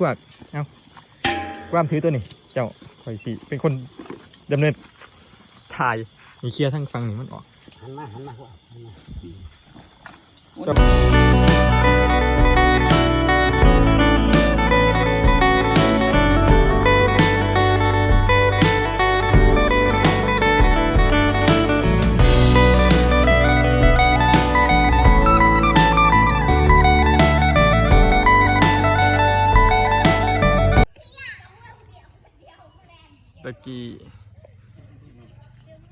พวกเอาความถือตัวนี้ เจ้าคอยสิเป็นคนดำเนินถ่ายนี่เคลียร์ทั้งฟังนี่มันออกหันมาหันมาหันมา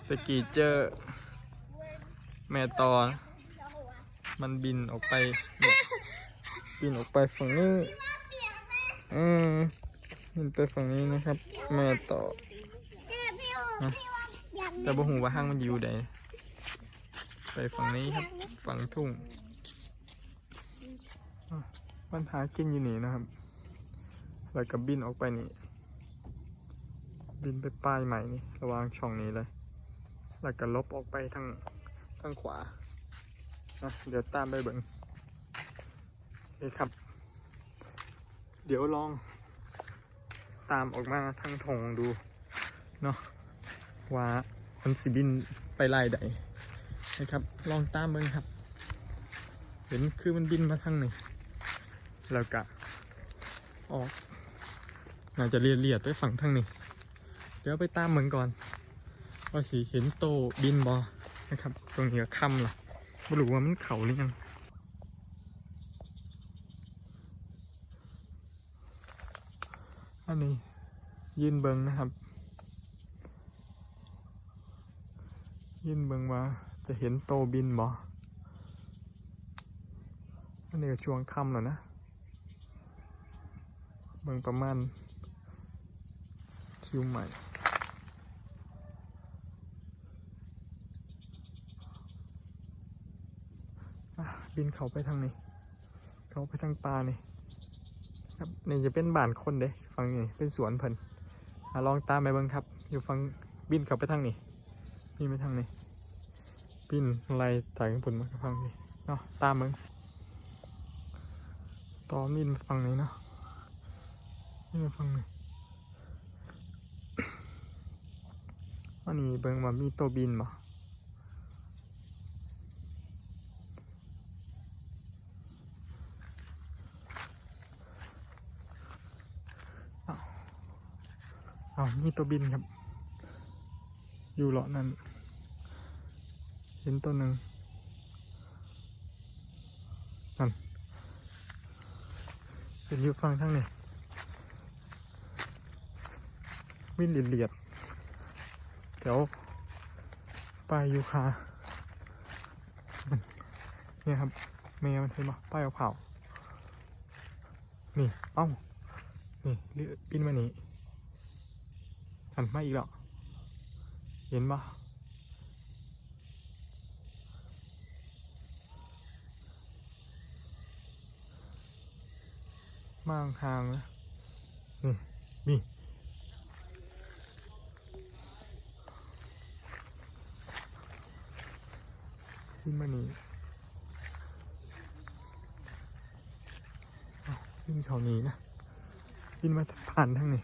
ตะกี้เจอแม่ตอนะมันบินออกไปเนี่ยบินออกไปฝั่งนี้อืมบินไปฝั่งนี้นะครับ แม่ต่อนะแต่บ่หูว่าห้างมันอยู่ใดไปฝั่งนี้ครับ ฝั่งทุ่งอะมันหากินอยู่นี่นะครับ แล้วก็บินออกไปนี่ บินไปป้ายใหม่นี่ ระหวางช่องนี้เลย แล้วก็ลบออกไปทางทางขวานะเดี๋ยวตามไปเบิ่งนี่ครับ เดี๋ยวลองตามออกมาทางทงดูเนาะว่ามันสิบินไปไล่ใดนะครับ ลองตามเบิ่งครับ เห็นคือมันบินมาทางนี้แล้วก็ออกน่าจะเลียดเลียดไปฝั่งทางนี้ เดี๋ยวไปตามเมืองก่อน ว่าสิเห็นโตบินบอนะครับ ตรงนี้ก็ค่ำล่ะไม่รู้ว่ามันเขาหรือยังอันนี้ยืนเบิงนะครับ ยืนเบิงว่าจะเห็นโตบินบออันนี้ก็ช่วงค่ำแล้วนะ เบิงประมาณคิวใหม่ อะบินเขาไปทางนี้ เขาไปทางปลานี่ครับนี่จะเป็นบ้านคนเด้ฟังนี่เป็นสวนเพิ่นอลองตามไปเบิ่งครับ อยู่ฟังบินเขาไปทางนี้บินไปทางนี้บินอะไล่ถ่ายข้างบนมาฟังนี่เนาะตามเบิ่งต่อบินฟังนี้เนาะบินมาฟังนี้อันนี้เบิ่งว่ามีตัวบินบ่ อ้าวมีตัวบินครับ อยู่เหลาะนั้น เห็นตัวหนึ่งนั่นเห็นอยู่ฟังทางนี้วิ่งเลียดเดี๋ยวป้ายยูคามันเนี่ยครับแมวมันเห็นปะป้ายเอาเผานี่ เอ้า นี่บินมานี่ หันมาอีกแล้วเห็นปะมาห่างนะนี่นี่ขึ้นมานี่ขึ้นเขานี้นะขึ้นมาผ่านทางนี้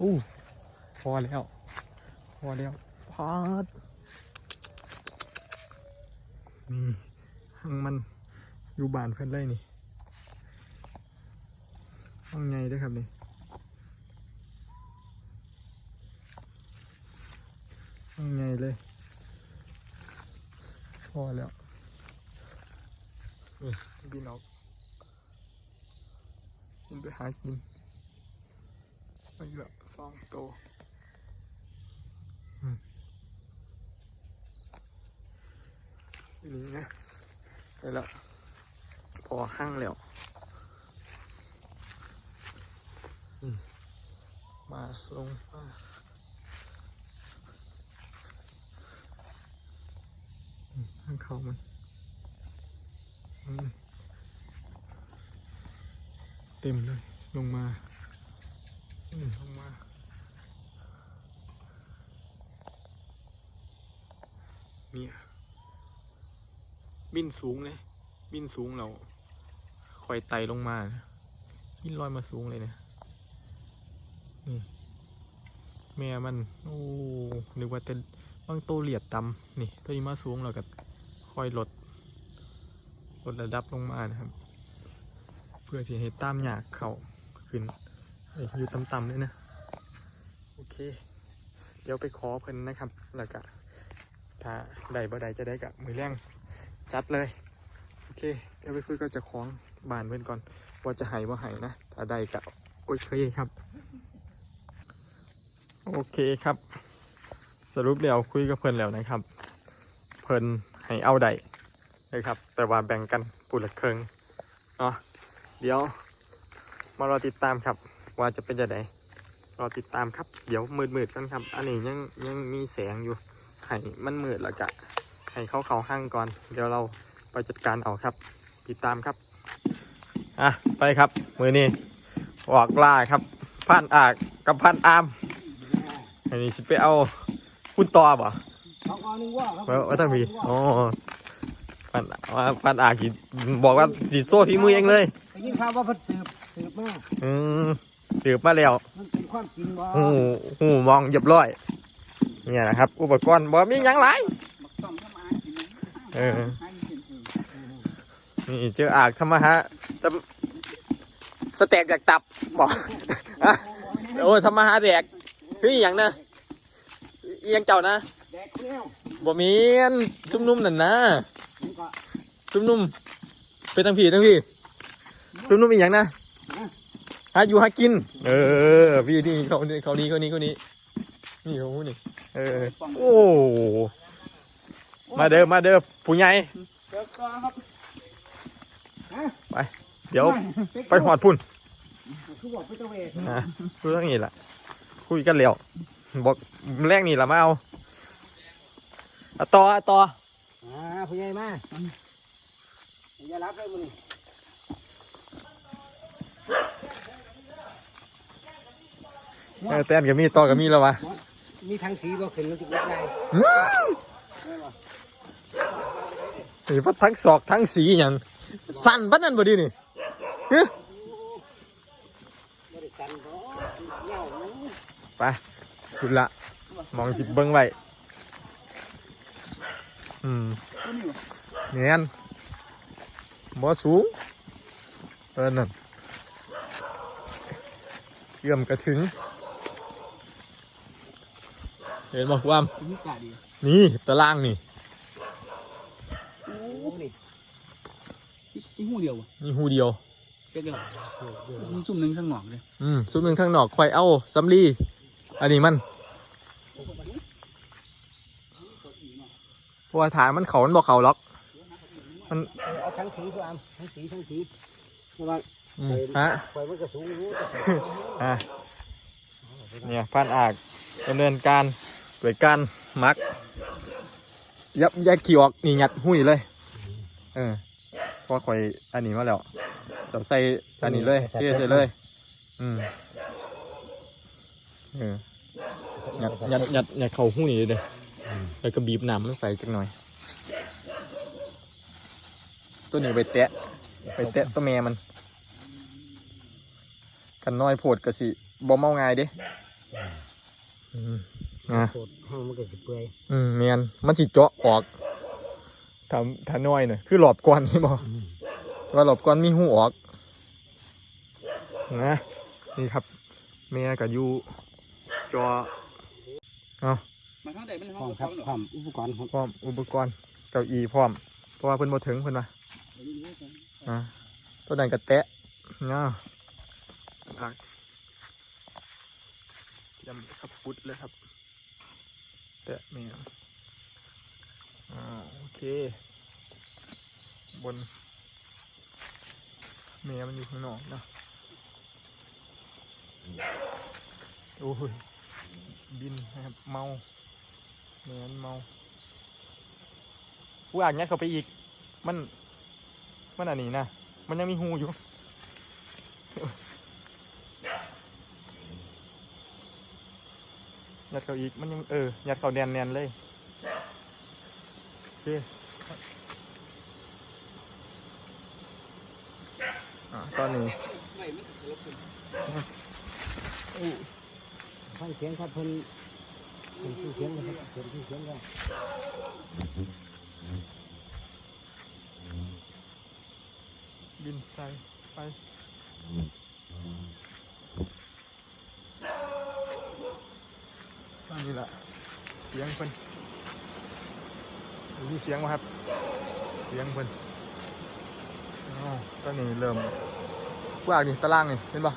อู้พอแล้ว พอแล้วพาดนี่หางมันอยู่บ้านเพื่อนเลยนี่ห้องไงด้วยครับนี่ห้องไงเลยพอแล้วนี่บินออกกินไปหากิน ไปอีกแล้วสองโตวอืมนี่นะไปแล้วพอห้างแล้วมาลงมาอืมข้างเขามันอืมเต็มเลยลงมาอืม ลงมาเนี่ยบินสูงเลย บินสูงเราคอยไต่ลงมาบินลอยมาสูงเลยเนะนี่ แม่มัน โอ้นึกว่าเป็นบางโตวเหลียดต่ำนี่ตัวนี้มาสูงเราก็คอยลดลดระดับลงมานะครับ เพื่อที่ให้ตามหยากเขาขึ้น อยู่ต่ำๆเลยนะโอเค เดี๋ยวไปขอเพิ่นนะครับแล้วก็ถ้าใดบ่ใดจะได้กับมือแรงจัดเลยโอเค เดี๋ยวไปคุยกับเจ้องบานเพิ่นก่อนว่าจะให้บ่ให้นะถ้าใดกับโอเคครับ โอเคครับ สรุปแล้วคุยกับเพิ่นแล้วนะครับ เพิ่นให้เอาใดนะครับ แต่ว่าแบ่งกันปูละเครึ่งเนาะเดี๋ยวมารอติดตามครับ ว่าจะเป็นจะไดรอติดตามครับ เดี๋ยวมืดๆกันครับ อันนี้ยังยังมีแสงอยู่ให้มันมืดแล้วกะให้เขาเขาห้างก่อน เดี๋ยวเราไปจัดการเอาครับ ติดตามครับ อะ ไปครับ มือนี้ออกล่าครับ พันอากกับพันอามอันนี้สิไปเอาคุณตอบ่เขาเอาหนึ่งว่าครับว่าว่าต้องมีอ๋อพันว่าพันอากอีบอกว่าสีโซ่ที่มือเองเลยได้ยินข่าวว่าเพิ่นสืบสืบมาอืม สืบมาแล้วมันเป็นความจริงบ่หูหูมองเรียบร้อย เนี่ยนะครับ อุปกรณ์บ่มีหยังหลายเออนี่เจออากทำมาฮะตำสแต็กจากตับบอกอะโอ้ยทำมาหาแดกเฮ้ยอหย่างนะอหยังเจ้านะแดกแล้วบ่มีนซุ่มนุ่มนั่นนะมันก็ซุ่มนุ่มเป็นทั้งพี่ทั้งพี่ซุ่มนุ่มอีกอย่างนะหาอยู่หากิน เออ พี่นี่เขาเขานี้เขานี้เขานี้นี่เขานี่เออโอ้มาเด้อมาเด้อผู้ใหญ่เดี๋ยวก่อนครับเดี๋ยวไปหอดพุ่นคือบอกไปตะเวนนะคุยเรื่องนี้แหละคุยกันแล้วบอกแรกนี่ละมาเอาอะต่ออะต่ออ่าผู้ใหญ่มาอย่ารับเลยมึง เออแต้นกับมีต่อกับมีแล้ววะมีทั้งสีบ่ขึ้นมันจะวัดได้นี่พัดทั้งศอกทั้งสีอย่างสั่นปัดนั่นบ่ดีนี่เฮ้ยบริการบ่เหงาไปคุดละมองจิบเบิ้งไว้อืมเนียนบ่สูงเออนั่นเยื่อมกระถึง เห็นบอกว่ามีกาดีนี่ตารางนี่โอ้นี่อีหูเดียวมีหูเดียวเจ๊เดียวมีจุ่มหนึ่งข้างหนอกเลยอืมซุปหนึ่งทางนอกควายเอาสำลีอันนี้มันเพราะว่าฐานมันเขามันบอกเขาล็อกเอาทั้งสีก็เอาทั้งสีทั้งสีเพราะว่าอืมฮะไฟมันก็สูงอยู่อะเนี่ยพันอากดำเนินการ โดยการมัก ยับยัดขี้ออกนี่ยัดหุ้ยเลย เออเพราะข่อยอันนี้มาแล้วเดี๋ยวใส่อันนี้เลยเทใส่เลย อืมเออยัดยัดยัดยัดเข่าหุ้ยเลยแล้วก็บีบน้ำมันใส่จักหน่อย ตัวนี้ไปแตะ ไปแตะตัวแม่มันกันน้อยโพดกะสิบ่เมาง่ายเด้ อืมอะโคตรห้องมันก็สิเปื่อยอืมเมียนมันสิเจาะออกถ้าถ้าน้อยหน่อยคือหลอบก่อนนี่บ่ว่าหลอบก่อนมีหูออกนะนี่ครับแม่กับยูจอมาข้างใดเป็นพห้ร้อองมครับพร้อมอุปกรณ์ครับพร้อมอุปกรณ์เก้าอี้พร้อมเพราะว่าเพิ่นบ่ถึงเพิ่นว่าอะตัวนั้นก็แตะเนาะอะยำขับฟุตเลยครับ แตะแม่นอ่าโอเค บนเมียมันอยู่ข้างนอกนะโอ้ย บินนะครับ เมาเมียมันเมาผู้อ่านเนี้ยเขาไปอีก มัน มันอันนี้นะ มันยังมีหูอยู่ ยัดเขาอีก มันยังเออ ยัดเขาแนนแนนเลยอะตอนนี้ไฟังเสียงครับเพิ่นเพิ่นชื่อเสียงนะครับเพิ่นชื่อเสียงกันบินใส่ไป อันนี้แหละเสียงเพิ่นมีเสียงไหมครับ เสียงเพิ่นอ๋อตอนนี้เริ่มกวากนี่ตารางนี่เห็นปะ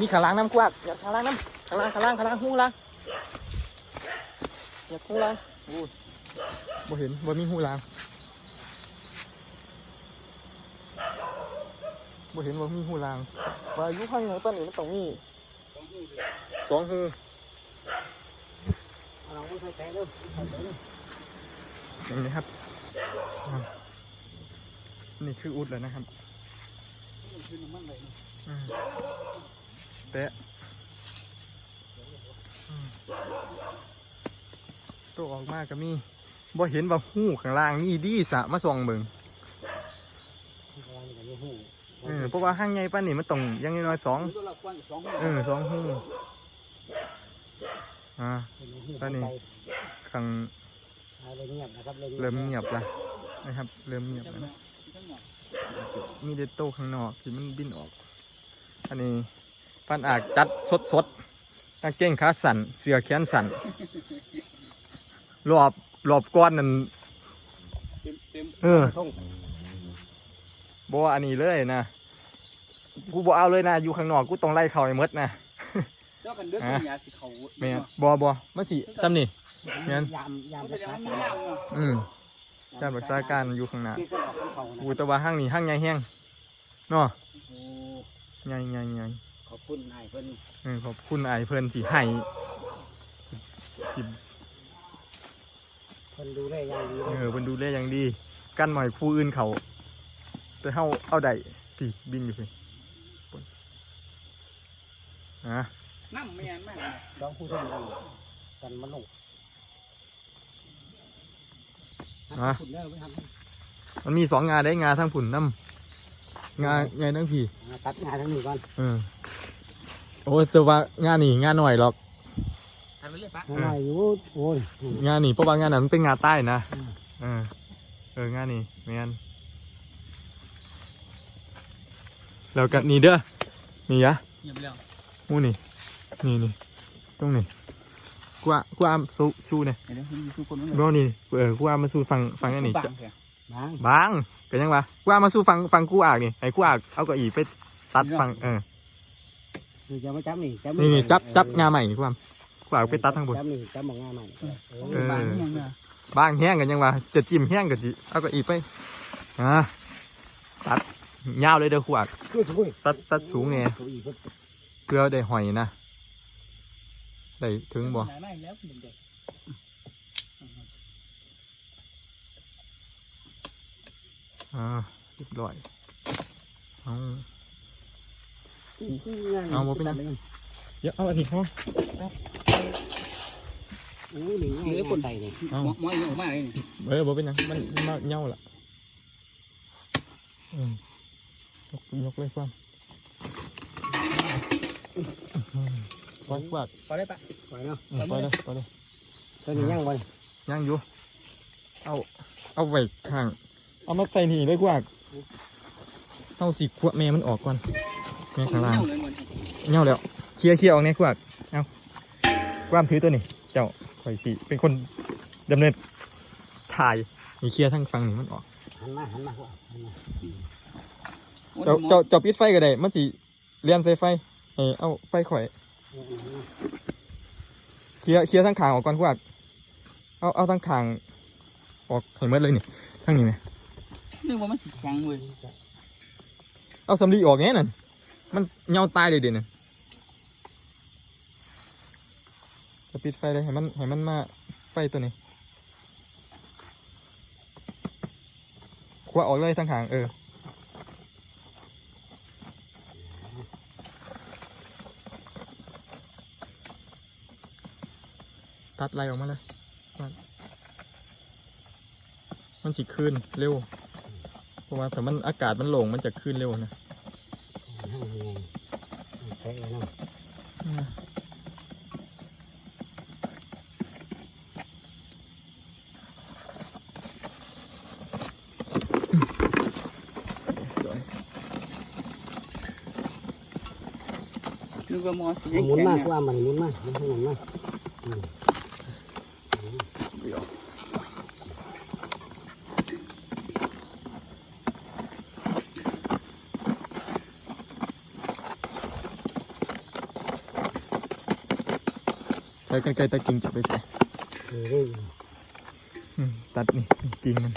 มีขาล้างน้ำกวากอยากขาล้างน้ำขาล้างขาล้างขาล้างหูล้างอยากหูล้างอู้บ่เห็นบ่มีหูล้างบ่เห็นว่มีหูลางว่ายุข้างในต้นนี้มันต้องมี สองหูเอาลองมือใส่แตะเด้อใส่แตะเด้ออย่างนี้ครับอ่านี่คืออุดแล้วนะครับขึ้นน้ำมันเลยอืมแตะอืมตัวออกมาก็มีบ่เห็นว่าหูข้างล่างนี่ดีสะมาส่องเบิ่งข้างล่างนี่ก็มีหูเออเพราะว่าข้างในป้านนี่มันต้องอยังน้อยๆสองตัวละกว้างสองเออสองหู อ่าตอนนี้ข้างเงียบนะครับเริ่มเงียบละนะครับ เริ่มเงียบแล้วนะมีเดโต้ข้างนอกที่มันบินออก อันนี้พันอากจัดสดสดกางเกงขาสั่นเสือแขนสั่นรอบรอบก้อนนั่นเต็มเต็มเออท่งบ่อันนี้เลยนะกูบ่เอาเลยนะอยู่ข้างนอกกูต้องไล่เขาให้มดนะ จ้ากันเดือดเป็นยาสีเขาแม่นบ่บ่มาสิซ้ำนี่ยามยามเขารัจะกได้ษาไม่การยากเนาะอืมการรักษาการอยู่ข้างหน้าที่ก็ออกของเขานะกูแตะว่าห้างนี้ห้างใหญ่แห้งเนาะโอ้ใหญ่ใหญ่ใหญ่ขอบคุณนายเพิ่นเออขอบคุณไอ้ายเพิ่นที่ให้ที่เพิ่นดูแลอย่างดีเอเลยอเพิ่นดูแลอย่างดี กันหน่อยผู้อื่นเขาแต่เฮาเอาได้พี่บินอยู่พี่ปุ่นอะ น้ำไม่ยันมากลองพูดถึงกันกันมันลงพูดเด้อไปทำมันมีสองงาได้งาทั้งผุ่นน้ำงาใหญ่ทั้งพี่อ่าตัดงานทั้งนี้ก่อนเออโอ้ยแต่ว่างานี่งาหน่อยหรอก ทำไปเลยปะงานหน่อยอยู่โอ้ยงานี่เพราะว่างานั้นมันเป็นงาใต้นะอืมเออเอองานี่แมนแล้วก็นี่เด้อนี่ยะเงียบแล้วหมูนี่ นี่นี่ตรงนี้กว่ากว่าสู้สู้เนี่ยเดี๋ยวมีทุกคนนั่นรอนี่เออกูว่ามาสู้ฟังฟังอันนี้บัจะงแค่บางบางก็ยังวะกูว่ามาสู้ฟังฟังกูอากนี่ไอ้กูอากเอาเก็อีไปตัดฟังเออนี่จะมาจับนี่จับนี่นี่จับจับงาใหม่นี่กูว่ากูอากไปตัดทางบนจับนี่จับมางาใหม่เออเออบางยังเนี่ยบางแห้งกันยังวะจะจิ้มแห้งกันจิเอาเก็อีไปอ่าตัดยาวเลยเด้อกูอากช่วยช่วยตัดตัดสูงไงเก้าอี้เพิ่นเพื่อได้หอยนะ ได้ถึงบ่หนาได้แล้วเด็กอ่าเรียบร้อยเอางานเอาบ่เป็นไรเดี๋ยวเอาอันนี้เขาโอ้ยนี่เหลือคนไทยนี่หมอหมอยังออกมาเลยเออบ่เป็นหยังมันมันมาเหย่าละอืมยกยกเลยความ ปล่อยกวาดพอได้ปะไปเนาะอืมปล่อยเลยปล่อยเลยตัวนี้ยังบ่ย่างอยู่เอาเอาไว้ข้าง เอามาใส่นี่เลยกวาดเอาสิขวดแม่มันออกก่อนแม่ข้างล่างเน่าเลยหมดเหย่าแล้วเคลียร์เคลียร์ออกเนี่ยกวาดเอาความถือตัวนี้ เจ้าข่อยสิเป็นคนดำเนินถ่ายนี่เคลียร์ทั้งฝั่งนี้มันออก หันมาหันมาหันมาเจ้าเจ้าเจ้าปิดไฟก็ได้มันสิเลียนใส่ไฟเออเอาไฟข่อย เคลียร์เคลียร์ทั้งขางออกก่อนพวกเอาเอาทั้งขางออกให้หมดเลยนี่ทั้งนี้ไหมนึกว่ามันสีแข็งเว้ยเอาสำลีออกแง่นั่นมันเหงาตายเลยเด่นน่ะจะปิดไฟเลยให้มันให้มันมาไฟตัวนี้คว้าออกเลยทั้งขางเออ ตัดไล่ออกมาเลยนั่นมันสิขึ้นเร็ว เพราะว่าถ้ามันอากาศมันโล่งมันจะขึ้นเร็วนะห้างยังไงใช้แล้วสวยนึกว่าหมอสิหมุนแข็งมากเนี่ยว่ามันหมุนมากมันหมุนมาก ใช้กันไกลตะกิ่งจับไปใส่เออเรื่อยอืมตัดนี่กิ่งมัน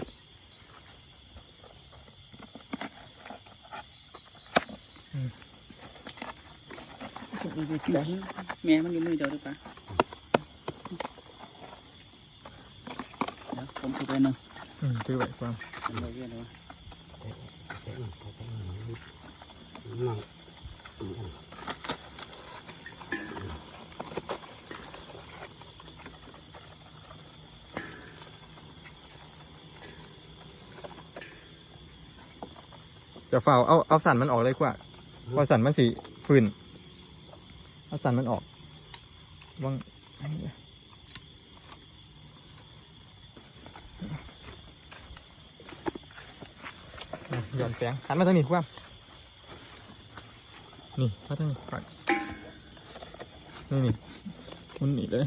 แม่มันอยู่มือเดียวหรือเปล่าเดี๋ยวผมถือไปหนึ่งอืมถือไว้ความผมเลยเรียนเลยนั่ง จะเฝ้าเอาเอาสันมันออกเลยกว่าเพราะสันมันสีฝืนเอาสันมันออกวังอะย้อนแสงหันมาทางนี้ความนี่มาทางนี้ก่อนนี่นี่มันหนีเลย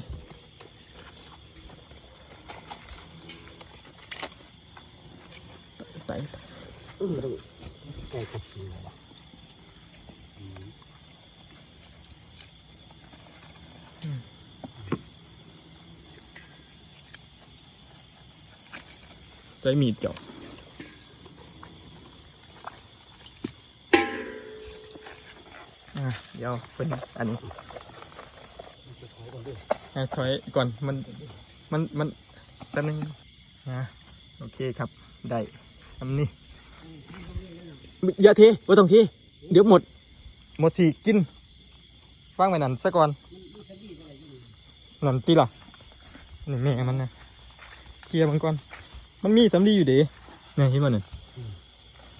ไต่ อืมต้องใกล้กับสีแล้วใช้มีดเจาะอะเดี๋ยวเป็นอันนี้อะถอยก่อนมันมันมันแป๊บนึงนะโอเคครับ ได้ทำนี่ อย่าเทว่าต้องเทเดี๋ยวหมด หมดสีกินฟังไปนั่นซะก่อนนั่นตีล่ะนี่แม่มันนะเคลียร์มันก่อนมันมีสำลีอยู่เด้เนี่ยเห็นมันเนี่ย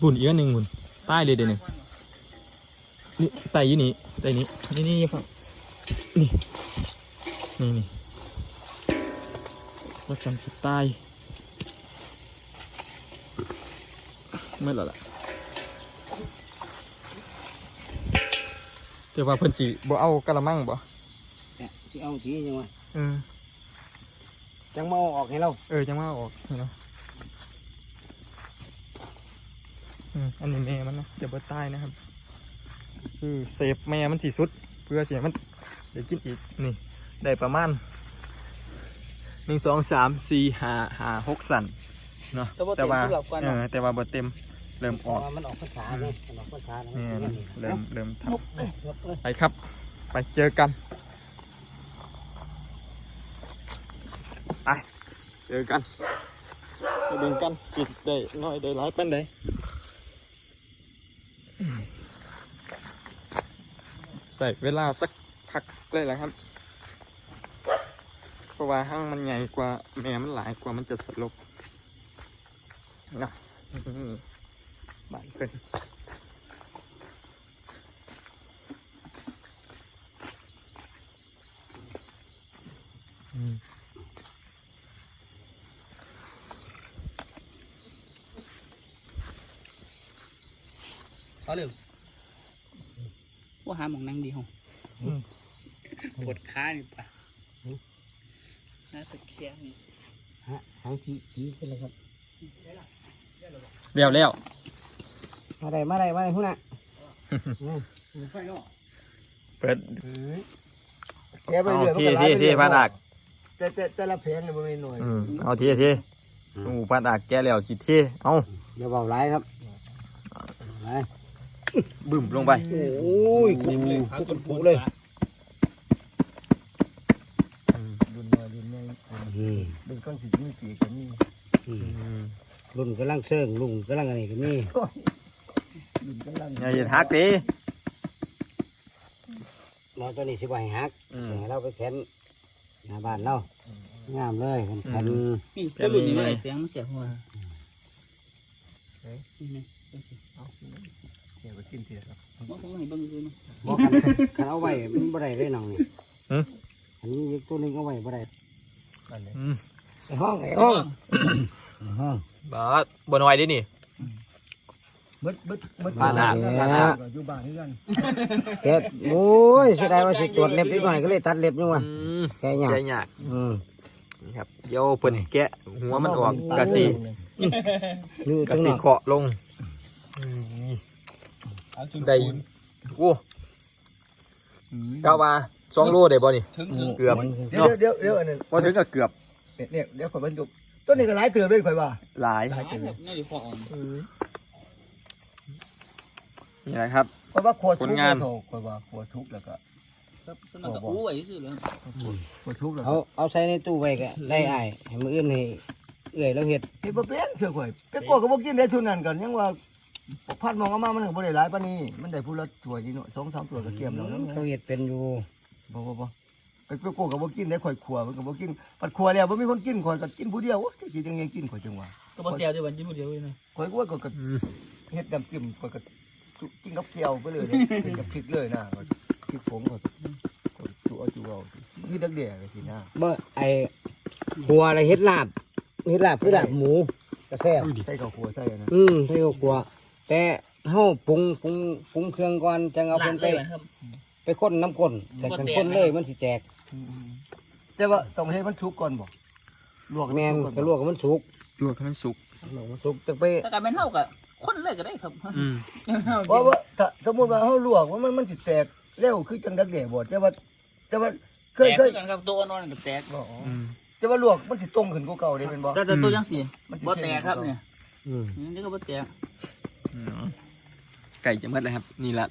บุญเอีกอันหนึ่งบุญใต้เลยเด้เนี่นี่ไตอยู่นี่ไตนี้นี่นี่ครับนี่นี่นี่ว่าจำสุดใต้ไม่ละล่ะ แต่ว่าเพิ่นสีบ่เอากระมังบ่เนี่ยที่เอาสียังไงเออจังมาเอาออกให้เราเออจังว่าเอาออกนี่เนาะอืมอันนี้แม่มันนะจะบ่ตายนะครับ คือเซฟแม่มันที่สุด เพื่อเสียมันเดี๋ยวกินอีกนี่ได้ประมาณหนึ่งสองสามสี่ห้าห้าหกสันเนาะแต่ว่าเออแต่ว่าบ่เต็ม เริ่มออกมันออกภาษาไงมันออกภาษาแล้วนี่มันเริ่มเริ่มทยกเลยยกเลยำไปครับ ไปเจอกันไปเจอกันไปเดินกันกินได้น้อยได้หลายปันใดใส่เวลาสักพักเลยแหละครับ เพราะว่าห้างมันใหญ่กว่าแม่มันหลายกว่ามันจะสลบนะอื้อ บ้านเพิ่นอืมเอาเร็วว่าหาหมองนั่งดีหงปวดขานี่ปะน่าตะแคงนี่ฮะหางสีสีเป็นไรครับเรียวเรียว มาได้มาได้มาได้หุ่นอะไฟเนาะเปิดแกไปเอาเรื่อยเท่เท่เท่พัดอักแต่แต่แต่ละเพลงเนี่ยมันมีหน่วยอืมเอาเท่เท่โอ้พัดอักแกแล้วสิเท่เอาเดี๋ยวเบาไล่ครับไล่บึ้มลงไปโอ้ยกูกูกูเลยดุนมาดุนแม่อืมดุนก้อนสิมีปีกันนี่อืมรุ่นกำลังเซิงลุงกำลังอะไรกันนี่ ดุนกำลังอย่าอย่าทักดิน้องตัวนี้สิบไหวฮักอืมเสียเราไปแขนหน้าบ้านเรางามเลยแขนนี่ตัวรุ่นนี้ไม่ได้เสียงมันเสียหัวนี่ไงเอาเดี๋ยวไปกินทีละครับว่าผมให้เบิ่งซื้อเนาะบอกกันคันเอาไว้มันบ่ได้เลยน้องนี่หืมอันนี้อีกตัวหนึงเอาไว้บ่ได้อืมไอ้ห้องไอ้ห้องไอ้ห้องบาสบนไว้ดินี่ เบิดเบิดเบิดบ้านอะบ้านอะอยู่บ้านนี่กันเฮ็ดโอ้ยเสียดายว่าสิตรวจเล็บนิดหน่อยก็เลยตัดเล็บนี่ว่ะอืมแค่หยังแกะยากอืมนี่ครับเดี๋ยวเพิ่นแกะหัวมันออกกะสินี่กะตรงสินั้นเคาะลงได้โอ้ก้าวมาสองโลได้บ่นี่ถึงถึงเกือบเดี๋ยวเดี๋ยวเดี๋ยวอันนี้ว่าถึงกับเกือบเนี่ยเดี๋ยวข่อยบรรจุต้นนี้ก็หลายเตือนด้วยข่อยว่าหลายหลายครับนี่ดิพออ่อน นี่แหละครับข่อยว่าขวดทุผกลงานแล้วข่อยว่าขวดทุกแล้วก็สมัครก็อู้ไว้ซื่อเลยขวดทุกแล้วเอาเอาใส่ในตู้ไว้ก็ได้อ้ายให้มื้ออื่นให้เอื้อยเราเฮ็ดเฮ็ดบ่เป็นเชื่อข่อยเป็ดกลัวก็บ่กินได้ชุดนั้นกันยังว่าพัดมองเอามามันก็บ่ได้หลายปานนี้ มันได้ผู้ละถ้วยนี่เนาะ2 3ถ้วยก็เตรียมแล้วนะเขาเฮ็ดเป็นอยู่บ่บ่บ่เป็ดกลัวก็บ่กินได้ข่อยขัวมันก็บ่กินปัดขัวแล้วบ่มีคนกินข่อยก็กินผู้เดียวโอ้ยสิจังไงกินข่อยจังว่าก็บ่เสียด้วยวันจิ้มเดียวเลยข่อยก็ว่าก็ก็อืมเฮ็ดน้ำจิ้มข่อยก็ จุกินกับเกี๊ยวไปเลยเนี่ยกินกับพริกเลยนะก็พริกผงก็ก็จุเอาจุเอานี่ดักแด่ก็สินะบ่ไอ้หัวอะไรเฮ็ดลาบเฮ็ดลาบคือลาบหมูกระแซ่บใส่ข้าวคั่วใส่อันนะอืมใส่ข้าวคั่วแต่เฮาปรุงปรุงปรุงเครื่องก่อนจังเอาหลัเพิ่งนเลไปยครับไปข้นน้ำก้นแต่กันข้นเลยมันสิแตกแต่ว่าต้องให้มันสุกก่อนบ่ลวกแม่นก่อนกระลวกให้มันสุกลวกให้มันสุกลวกให้มันสุกจังไปถ้าการเป็นเท่ากับ คนเลยก็ได้ครับอืมเพราะว่าถ้าสมมุติว่าเฮาลวกว่ามันมันสิแตกเร็วคือจังดักแด่บ่แต่ว่า แต่ว่าเคแตยกเคยกันครับตัวนอนกับแตกบ่อ๋ออืมแต่ว่าลวกมันสิตรงขึ้นกว่าเก่าเด้เป็นบ่ แต่ตัวยังเสียมันสิบ่แตกครับเนี่ยอืมนี่ก็บ่แตกอืมไก่จะหมดเลยครับ นี่ละ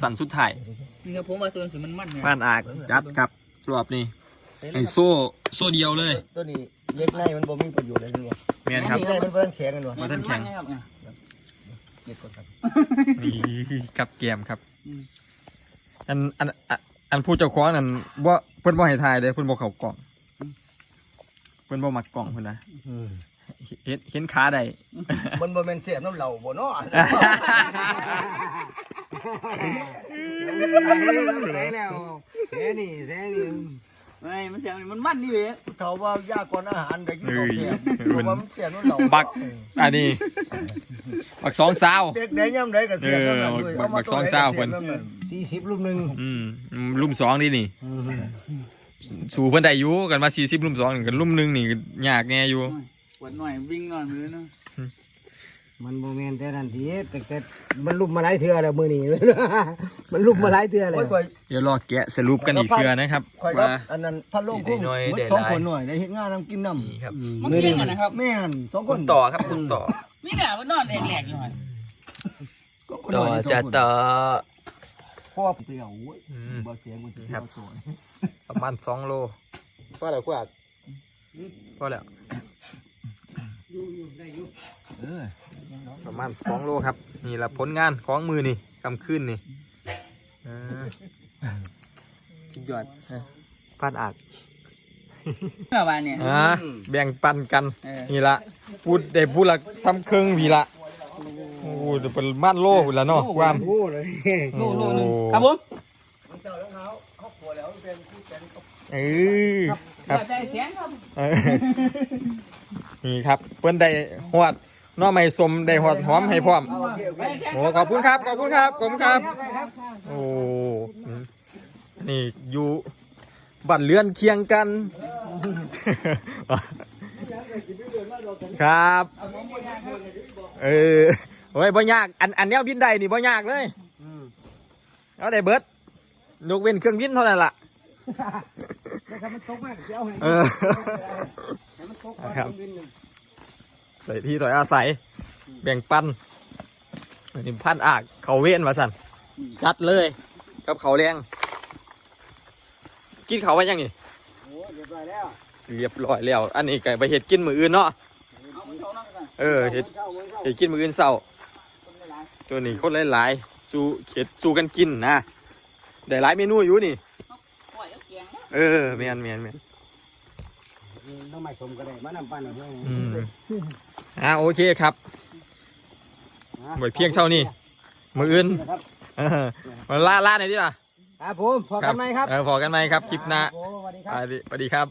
สั่นสุดท้ายนี่ครับผมว่าส่วนสุดมันมันเนี่ยบ้านอากจัดครับรอบนี้ไอโซ่โซ่เดียวเลย ตัวนี้เล็กในมันบ่มีประโยชน์อะไรเลยแมนครับ เล็กในมันเพิ่นแข็งกันบ่บ่ทันแข็งครับเนี่ย เล็กกว่าครับนี่กับแกมครับอืมอันอันอันอันผู้เจ้าของนั่นว่าเพิ่นบ่ให้ทายเลยเพิ่นบ่เข้ากล่อง เพิ่นบ่มักกล่องเพิ่นนะอืมเห็นเห็นขาได้มันบ่แม่นเสียบน้ำเหล้าบ่เนาะแซ่แล้วแซ่นี่แซ่นี่ ไม่มันเสียงมันมันนี่เว้ยเท่าว่ายากก่อนอาหารได้กินข้าวเสียบเพราะว่ามันเสียบน้ำเหล้าบักอันนี้บักสองสาวเด็กได้ย่ำได้ก็เสียบน้ำเหล้าด้วยเออเอามาบักสองเศร้าเพิ่นสี่สิบลูกหนึ่งอืมลุ่มสองนี่นี่สู่เพิ่นได้อยู่กันมา40ลุ่มสองนี่กันลุ่มหนึงนี่ก็ยากแน่อยู่ปวดหน่อยวิ่งนอนมือเนาะ มันโมเมนแต่นันทีแต่แต่มันลุมมาหลายเทื่อแล้วมือนี้ มันลุมมาหลายเทื่อแล้วโอ้ยข่อยเดี๋ยวรอแกะสรุปกันอีกเทื่อนะครับข่อยครับว่าอันนั้นพัดลมคุ้มได้น้อยหมดได้สองหลายคนหน่อยได้เฮ็ดงานนำกินน้นี่ครับมันเที่ยงกันนะครับำแม่นสองคคุนณต่อครับคุณต่อนี่แหละมันนอนแหลกๆอยู่หน่อยก็คนหต่อน่อยได้สจะงคนต่อพ่อเตียวโอ้ยอืมบ่เสียงมันสิครับเอาตัวประมาณสองโลพอแล้วกว่าพอแล้วเออ ประมาณสองโลครับ นี่ละผลงานของมือนี่กำขึ้นนี่เออสุดยอดพลาดอาจเมื่อวานเนี่ยอ่าแบ่งปันกันเออนี่ละพูดได้พูดละซ้ำครึ่งวีละโอ้โหจะเป็นม่านโลพุ่นละเนาะความโอ้เลยโลโลหนึงครับผมมันเจ้าแล้วเขาเขาขัวแล้วมันเป็นที่เป็นเขาเออครับใจเสียงครับเออนี่ครับ เพิ่นได้หอดห น้อไม้สมได้หอดหอมให้พร้อมเอาโอเคโอเคโอ้ขอบคุณครับ ขอบคุณครับขอบคุณครับ โอ้นี่อยู่บัตรเลื่อนเคียงกัน ครับ เออโอ้ยบ่ยาก อันอันเนี้ยบินได้นี่บ่ยากเลยเอาได้เบิดยกเว้นเครื่องบินเท่านั้นล่ะแต่ถ้ามันตกมากเสียวให้เออให้มันตกก่อนครับมันบินหนึ่ง ใส่ที่ถอยอาศัย แบ่งปันนี่พันอากเขาเว้นมาสั่นจัดเลยกับเขาวแรงกินเขาวไว้ยังนี่โอ้เรียบร้อยแล้วเรียบร้อยแล้ว อันนี้ไก่ไปเห็ดกินมืออื่นเนาะเอามันเท่านั้นกันเออเห็ดเข้าเข้าเห็ดกินมืออื่นเศร้าคนละหลายตัวนี้คนหลายๆสู้เห็ดสู้กันกินนะได้หลายเมนูอยู่นี่ปล่อยเอาเกียงนะเออแมนแมนแมน น้องใหม่ชมก็ได้มานำปั้นเอาเพื่อนอืมอ่าโอเคครับไว้เพียงเท่านี้ มืออื่นนะครับเออมาล่าล่าหน่อยดิล่ะครับผมพอกันไหมครับเออพอกันไหมครับคลิปหน้าครับผมสวัสดีครับ สวัสดีสวัสดีครับ